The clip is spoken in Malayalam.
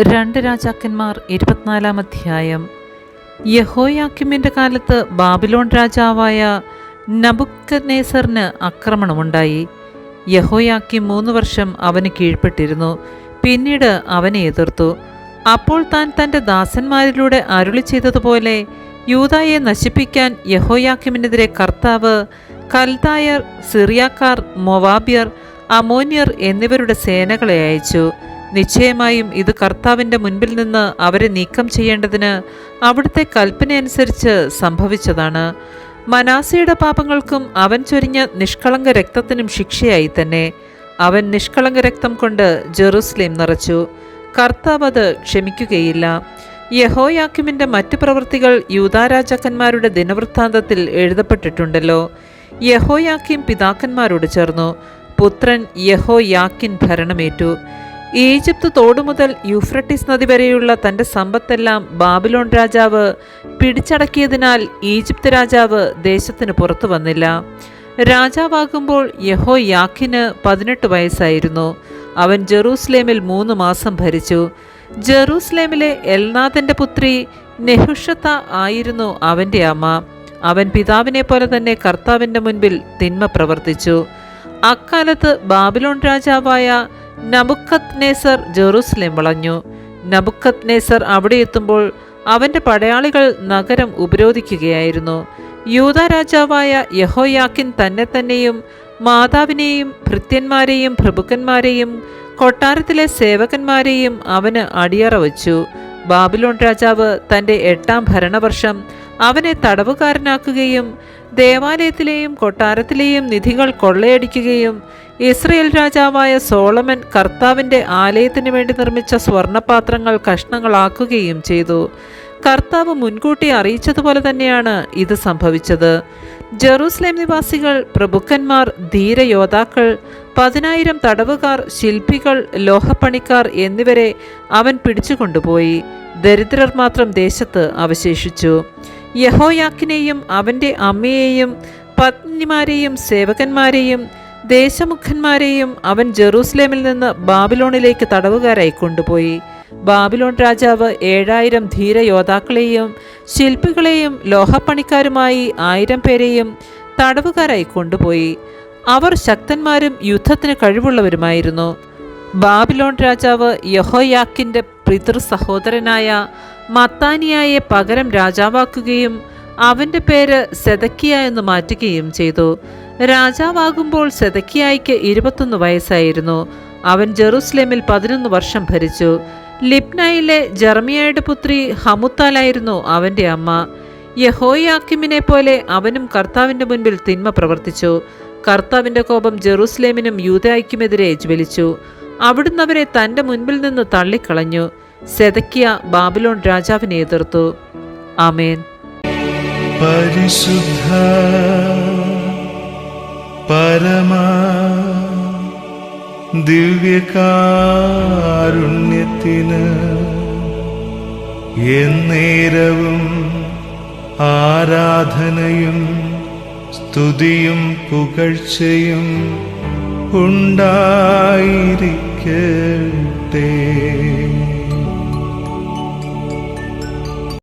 രണ്ട് രാജാക്കന്മാർ ഇരുപത്തിനാലാം അധ്യായം. യഹോയാക്കിമിന്റെ കാലത്ത് ബാബിലോൺ രാജാവായ നബുക്കനേസറിന് ആക്രമണമുണ്ടായി. യഹോയാക്കിം മൂന്ന് വർഷം അവന് കീഴ്പ്പെട്ടിരുന്നു. പിന്നീട് അവനെ എതിർത്തു. അപ്പോൾ താൻ തന്റെ ദാസന്മാരിലൂടെ അരുളി ചെയ്തതുപോലെ യൂതായെ നശിപ്പിക്കാൻ യഹോയാക്കിമിനെതിരെ കർത്താവ് കൽതായർ സിറിയാക്കാർ മൊവാബിയർ അമോനിയർ എന്നിവരുടെ സേനകളെ അയച്ചു. നിശ്ചയമായും ഇത് കർത്താവിന്റെ മുൻപിൽ നിന്ന് അവരെ നീക്കം ചെയ്യേണ്ടതിന് അവിടുത്തെ കൽപ്പനയനുസരിച്ച് സംഭവിച്ചതാണ്. മനാസയുടെ പാപങ്ങൾക്കും അവൻ ചൊരിഞ്ഞ നിഷ്കളങ്ക രക്തത്തിനും ശിക്ഷയായി തന്നെ. അവൻ നിഷ്കളങ്ക രക്തം കൊണ്ട് ജെറൂസലേം നിറച്ചു. കർത്താവ് അത് ക്ഷമിക്കുകയില്ല. യഹോയാക്കിമിന്റെ മറ്റു പ്രവൃത്തികൾ യൂതാരാജാക്കന്മാരുടെ ദിനവൃത്താന്തത്തിൽ എഴുതപ്പെട്ടിട്ടുണ്ടല്ലോ. യഹോയാക്കിം പിതാക്കന്മാരോട് ചേർന്നു. പുത്രൻ യഹോയാക്കിൻ ഭരണമേറ്റു. ഈജിപ്ത് തോടു മുതൽ യൂഫ്രട്ടീസ് നദി വരെയുള്ള തന്റെ സമ്പത്തെല്ലാം ബാബിലോൺ രാജാവ് പിടിച്ചടക്കിയതിനാൽ ഈജിപ്ത് രാജാവ് ദേശത്തിന് പുറത്തു വന്നില്ല. രാജാവാകുമ്പോൾ യഹോ യാഖിന് പതിനെട്ട് വയസ്സായിരുന്നു. അവൻ ജെറൂസലേമിൽ മൂന്ന് മാസം ഭരിച്ചു. ജെറൂസലേമിലെ എൽനാഥന്റെ പുത്രി നെഹുഷത്ത ആയിരുന്നു അവന്റെ അമ്മ. അവൻ പിതാവിനെ പോലെ തന്നെ കർത്താവിന്റെ മുൻപിൽ തിന്മ പ്രവർത്തിച്ചു. അക്കാലത്ത് ബാബിലോൺ രാജാവായ നബുക്കത് നേസർ ജെറൂസലേം വളഞ്ഞു. നബുക്കത് നേസർ അവിടെ എത്തുമ്പോൾ അവന്റെ പടയാളികൾ നഗരം ഉപരോധിക്കുകയായിരുന്നു. യൂത രാജാവായ യഹോയാക്കിൻ തന്നെ തന്നെയും മാതാവിനെയും ഭൃത്യന്മാരെയും പ്രഭുക്കന്മാരെയും കൊട്ടാരത്തിലെ സേവകന്മാരെയും അവന് അടിയറ വച്ചു. ബാബിലോൺ രാജാവ് തന്റെ എട്ടാം ഭരണവർഷം അവനെ തടവുകാരനാക്കുകയും ദേവാലയത്തിലെയും കൊട്ടാരത്തിലെയും നിധികൾ കൊള്ളയടിക്കുകയും ഇസ്രയേൽ രാജാവായ സോളമൻ കർത്താവിന്റെ ആലയത്തിന് വേണ്ടി നിർമ്മിച്ച സ്വർണപാത്രങ്ങൾ കഷ്ണങ്ങളാക്കുകയും ചെയ്തു. കർത്താവ് മുൻകൂട്ടി അറിയിച്ചതുപോലെ തന്നെയാണ് ഇത് സംഭവിച്ചത്. ജെറൂസലേം നിവാസികൾ പ്രഭുക്കന്മാർ ധീരയോദ്ധാക്കൾ പതിനായിരം തടവുകാർ ശില്പികൾ ലോഹപ്പണിക്കാർ എന്നിവരെ അവൻ പിടിച്ചുകൊണ്ടുപോയി. ദരിദ്രർ മാത്രം ദേശത്ത് അവശേഷിച്ചു. യഹോയാക്കിനെയും അവന്റെ അമ്മയെയും പത്നിമാരെയും സേവകന്മാരെയും ദേശമുഖന്മാരെയും അവൻ ജെറൂസലേമിൽ നിന്ന് ബാബിലോണിലേക്ക് തടവുകാരായി കൊണ്ടുപോയി. ബാബിലോൺ രാജാവ് ഏഴായിരം ധീര യോദ്ധാക്കളെയും ശില്പികളെയും ലോഹപ്പണിക്കാരുമായി ആയിരം പേരെയും തടവുകാരായി കൊണ്ടുപോയി. അവർ ശക്തന്മാരും യുദ്ധത്തിന് കഴിവുള്ളവരുമായിരുന്നു. ബാബിലോൺ രാജാവ് യഹോയാക്കിന്റെ പിതൃ സഹോദരനായ മത്താനിയായെ പകരം രാജാവാക്കുകയും അവന്റെ പേര് സെതക്കിയ എന്ന് മാറ്റുകയും ചെയ്തു. രാജാവാകുമ്പോൾ സെതക്കിയായിക്ക് ഇരുപത്തൊന്ന് വയസ്സായിരുന്നു. അവൻ ജെറുസലേമിൽ പതിനൊന്ന് വർഷം ഭരിച്ചു. ലിപ്നയിലെ ജർമിയയുടെ പുത്രി ഹമുത്താലായിരുന്നു അവന്റെ അമ്മ. യഹോയാക്കിമിനെ പോലെ അവനും കർത്താവിന്റെ മുൻപിൽ തിന്മ പ്രവർത്തിച്ചു. കർത്താവിന്റെ കോപം ജെറുസലേമിനും യൂതയ്ക്കുമെതിരെ ജ്വലിച്ചു. അവിടുന്ന് അവരെ തന്റെ മുൻപിൽ നിന്ന് തള്ളിക്കളഞ്ഞു. സെതക്കിയ ബാബിലോൺ രാജാവിനെ എതിർത്തു. ആമേൻ. പരിശുദ്ധ പരമാ ദിവ്യകാരുണ്യത്തിന് എന്നേരവും ആരാധനയും സ്തുതിയും പുകഴ്ചയും ഉണ്ടായിരിക്കട്ടെ.